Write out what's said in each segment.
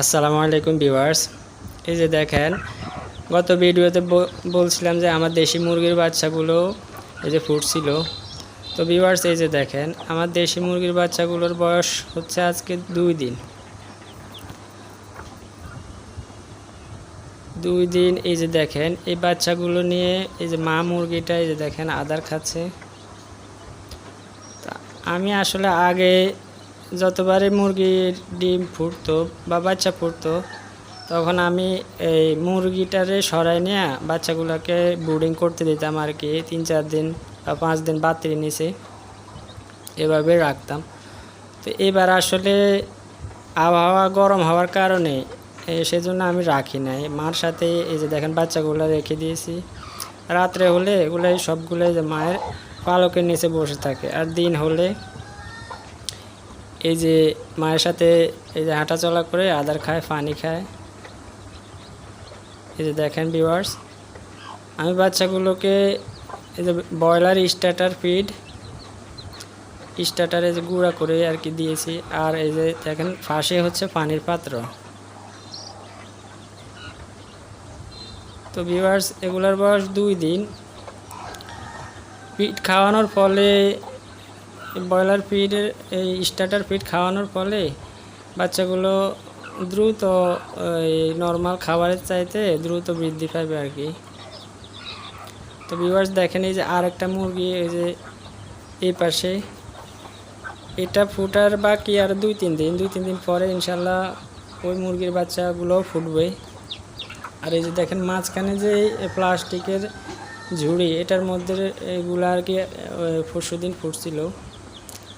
আসসালামু আলাইকুম ভিউয়ার্স। এই যে দেখেন, গত ভিডিওতে বলছিলাম যে আমার দেশি মুরগির বাচ্চাগুলো এই যে ফুটছিল। তো ভিউয়ার্স, এই যে দেখেন, আমার দেশি মুরগির বাচ্চাগুলোর বয়স হচ্ছে আজকে দুই দিন। দুই দিন, এই যে দেখেন, এই বাচ্চাগুলো নিয়ে এই যে মা মুরগিটা, এই যে দেখেন, আদার খাচ্ছে। আমি আসলে আগে যতবারই মুরগির ডিম ফুটতো বা বাচ্চা ফুটতো, তখন আমি এই মুরগিটারে সরাই নিয়ে বাচ্চাগুলোকে ব্রুডিং করতে দিতাম আর কি। তিন, চার দিন বা পাঁচ দিন বাতিল নিচে এভাবে রাখতাম। তো এবার আসলে আবহাওয়া গরম হওয়ার কারণে সেজন্য আমি রাখি নাই। মার সাথে এই যে দেখেন বাচ্চাগুলো রেখে দিয়েছি। রাত্রে হলে এগুলাই সবগুলোই যে মায়ের পালকের নিচে বসে থাকে। আর দিন হলে এই যে মায়ের সাথে এই যে হাঁটাচলা করে আদার খায় পানি খায়। এই যে দেখেন ভিউয়ার্স আমি বাচ্চাগুলোকে এই যে ব্রয়লার স্টার্টার ফিড স্টার্টারে যে গুঁড়া করে আর কি দিয়েছি। আর এই যে দেখেন ফাঁসে হচ্ছে পানির পাত্র। তো ভিউয়ার্স এগুলার বয়স দুই দিন। ফিড খাওয়ানোর ফলে ব্রয়লার ফিডের এই স্টার্টার ফিড খাওয়ানোর ফলে বাচ্চাগুলো দ্রুত, এই নর্মাল খাবারের চাইতে দ্রুত বৃদ্ধি পাবে আর কি। তো ভিউয়ার্স দেখেন এই যে আর একটা মুরগি, এই যে এই পাশে। এটা ফুটার বাকি আর দুই তিন দিন, দুই তিন দিন পরে ইনশাল্লাহ ওই মুরগির বাচ্চাগুলো ফুটবে। আর এই যে দেখেন মাঝখানে যে প্লাস্টিকের ঝুড়ি, এটার মধ্যে এগুলো আর কি পরশু দিন ফুটছিল।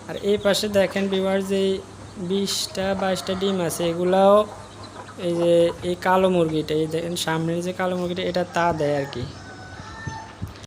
আর এই পাশে দেখেন বিবার যে বিশটা, বাইশটা ডিম আছে, এগুলাও এই যে এই কালো মুরগিটা, এই দেখেন সামনের যে কালো মুরগিটা, এটা তা দেয় আর কি।